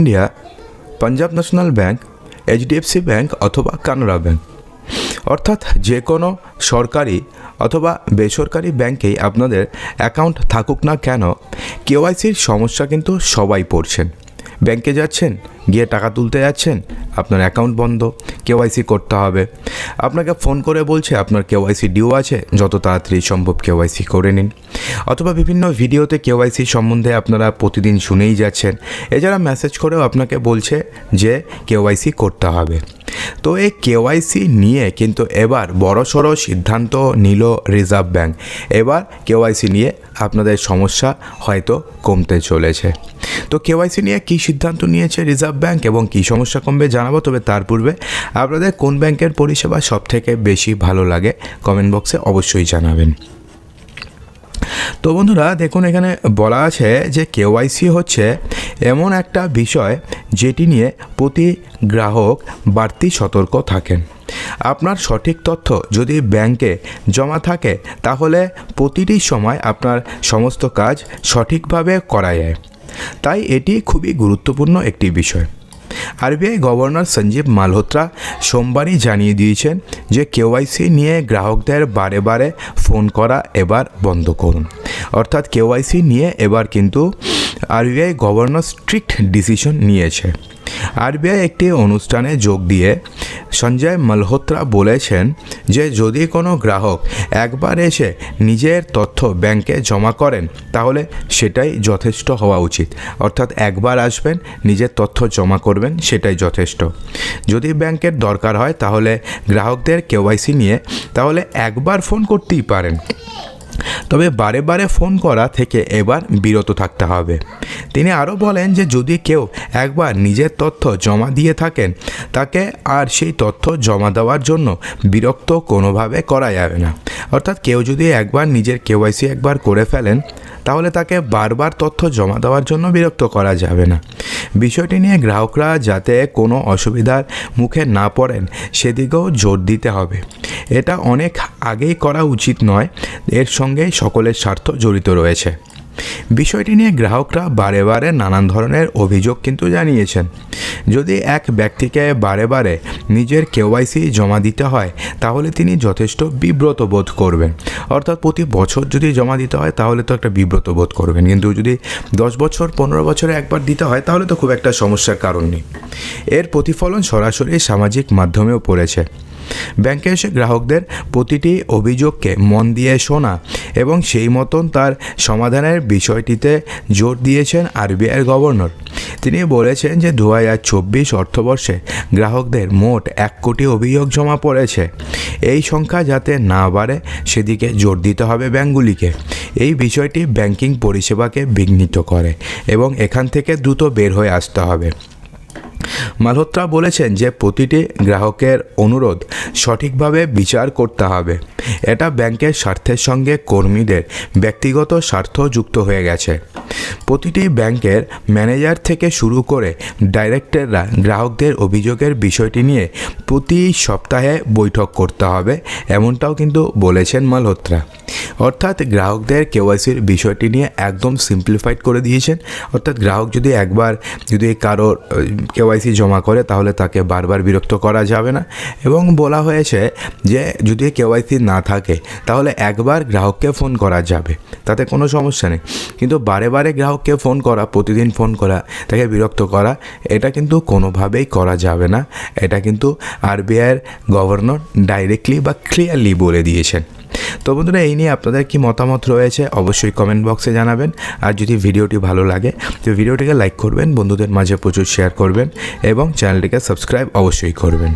India, Punjab national bank HDFC bank অথবা Canara bank. অর্থাৎ যে কোনো সরকারি অথবা বেসরকারি ব্যাংকেই আপনাদের অ্যাকাউন্ট থাকুক না কেন, কেওয়াইসির সমস্যা কিন্তু সবাই পড়ছেন। ব্যাংকে যাচ্ছেন, গিয়ে টাকা তুলতে যাচ্ছেন আপনার অ্যাকাউন্ট বন্ধ কেওয়াইসি করতে হবে। আপনাকে ফোন করে বলছে, আপনার কেওয়াইসি ডিউ আছে, যত তাড়াতাড়ি সম্ভব কেওয়াইসি করে নিন। অথবা বিভিন্ন ভিডিওতে কেওয়াইসি সম্বন্ধে আপনারা প্রতিদিন শুনেই যাচ্ছেন। এছাড়া মেসেজ করেও আপনাকে বলছে যে কেওয়াইসি করতে হবে। তো এই কেওয়াইসি নিয়ে কিন্তু এবার বড় বড়সড় সিদ্ধান্ত নিল রিজার্ভ ব্যাংক। এবার কেওয়াইসি নিয়ে আপনাদের সমস্যা হয়তো কমতে চলেছে। তো কেওয়াইসি নিয়ে কী সিদ্ধান্ত নিয়েছে রিজার্ভ ব্যাংক এবং কী সমস্যা কমবে জানাব, তবে তার পূর্বে আপনাদের কোন ব্যাংকের পরিষেবা সবথেকে বেশি ভালো লাগে কমেন্ট বক্সে অবশ্যই জানাবেন। তো বন্ধুরা, দেখুন এখানে বলা আছে যে কেওয়াইসি হচ্ছে এমন একটা বিষয় যেটি নিয়ে প্রতি গ্রাহক বাড়তি সতর্ক থাকেন। আপনার সঠিক তথ্য যদি ব্যাংকে জমা থাকে, তাহলে প্রতিটি সময় আপনার সমস্ত কাজ সঠিকভাবে করা যায়। তাই এটি খুবই গুরুত্বপূর্ণ একটি বিষয়। আরবিআই গভর্নর সঞ্জীব মালহোত্রা সোমবারই জানিয়ে দিয়েছেন যে কেওয়াইসি নিয়ে গ্রাহকদের বারে বারে ফোন করা এবার বন্ধ করুন। অর্থাৎ কেওয়াইসি নিয়ে এবার কিন্তু আরবিআই গভর্নর স্ট্রিক্ট ডিসিশন নিয়েছে। আরবিআই একটি অনুষ্ঠানে যোগ দিয়ে সঞ্জয় মালহোত্রা বলেছেন যে যদি কোনো গ্রাহক একবার এসে নিজের তথ্য ব্যাংকে জমা করেন, তাহলে সেটাই যথেষ্ট হওয়া উচিত। অর্থাৎ একবার আসবেন, নিজের তথ্য জমা করবেন, সেটাই যথেষ্ট। যদি ব্যাংকের দরকার হয়, তাহলে গ্রাহকদের কেওয়াইসি নিয়ে, তাহলে একবার ফোন করতেই পারেন। তবে বারে বারে ফোন করা থেকে এবার বিরত থাকতে হবে। তিনি আরও বলেন যে যদি কেউ একবার নিজের তথ্য জমা দিয়ে থাকেন, তাকে আর সেই তথ্য জমা দেওয়ার জন্য বিরক্ত কোনোভাবে করা যাবে না। অর্থাৎ কেউ যদি একবার নিজের কেওয়াইসি একবার করে ফেলেন তাহলে তাকে বারবার তথ্য জমা দেওয়ার জন্য বিরক্ত করা যাবে না। বিষয়টি নিয়ে গ্রাহকরা যাতে কোনো অসুবিধার মুখে না পড়েন, সেদিকেও জোর দিতে হবে। এটা অনেক আগেই করা উচিত নয়, এর সঙ্গে সকলের স্বার্থ জড়িত রয়েছে। বিষয়টি নিয়ে গ্রাহকরা বারে বারে নানান ধরনের অভিযোগ কিন্তু জানিয়েছেন। যদি এক ব্যক্তিকে বারে বারে নিজের কেওয়াইসি জমা দিতে হয়, তাহলে তিনি যথেষ্ট বিব্রত বোধ করবেন। অর্থাৎ প্রতি বছর যদি জমা দিতে হয়, তাহলে তো একটা বিব্রত বোধ করবেন। কিন্তু যদি দশ বছর, পনেরো বছরে একবার দিতে হয়, তাহলে তো খুব একটা সমস্যার কারণ নেই। এর প্রতিফলন সরাসরি সামাজিক মাধ্যমেও পড়েছে। ব্যাংকে এসে গ্রাহকদের প্রতিটি অভিযোগকে মন দিয়ে শোনা এবং সেই মতন তার সমাধানের বিষয়টিতে জোর দিয়েছেন আরবিআইয়ের গভর্নর। তিনি বলেছেন যে দু হাজার চব্বিশ অর্থবর্ষে গ্রাহকদের মোট এক কোটি অভিযোগ জমা পড়েছে। এই সংখ্যা যাতে না বাড়ে, সেদিকে জোর দিতে হবে ব্যাঙ্কগুলিকে এই বিষয়টি ব্যাংকিং পরিষেবাকে বিঘ্নিত করে এবং এখান থেকে দ্রুত বের হয়ে আসতে হবে। মালহোত্রা বলেছেন যে প্রতিটি গ্রাহকের অনুরোধ সঠিকভাবে বিচার করতে হবে। এটা ব্যাংকের স্বার্থের সঙ্গে কর্মীদের ব্যক্তিগত স্বার্থ যুক্ত হয়ে গেছে। প্রতিটি ব্যাংকের ম্যানেজার থেকে শুরু করে ডাইরেক্টররা গ্রাহকদের অভিযোগের বিষয়টি নিয়ে প্রতি সপ্তাহে বৈঠক করতে হবে, এমনটাও কিন্তু বলেছেন মালহোত্রা। অর্থাৎ গ্রাহকদের কেওয়াইসির বিষয়টি নিয়ে একদম সিম্পলিফাইড করে দিয়েছেন। অর্থাৎ গ্রাহক যদি একবার যদি কারোর কেওয়াইসি জমা করে তাহলে তাকে বারবার বিরক্ত করা যাবে না। এবং বলা হয়েছে যে যদি কেওয়াইসি না থাকে তাহলে একবার গ্রাহককে ফোন করা যাবে, তাতে কোনো সমস্যা নেই। কিন্তু বারে বারে গ্রাহককে ফোন করা, প্রতিদিন ফোন করা, তাকে বিরক্ত করা, এটা কিন্তু কোনোভাবেই করা যাবে না। এটা কিন্তু আরবিআইয়ের গভর্নর ডাইরেক্টলি বা ক্লিয়ারলি বলে দিয়েছেন। তো বন্ধুরা, এই নিয়ে আপনাদের কি মতামত রয়েছে অবশ্যই কমেন্ট বক্সে জানাবেন। আর যদি ভিডিওটি ভালো লাগে, তো ভিডিওটিকে লাইক করবেন, বন্ধুদের মাঝে প্রচুর শেয়ার করবেন এবং চ্যানেলটিকে সাবস্ক্রাইব অবশ্যই করবেন।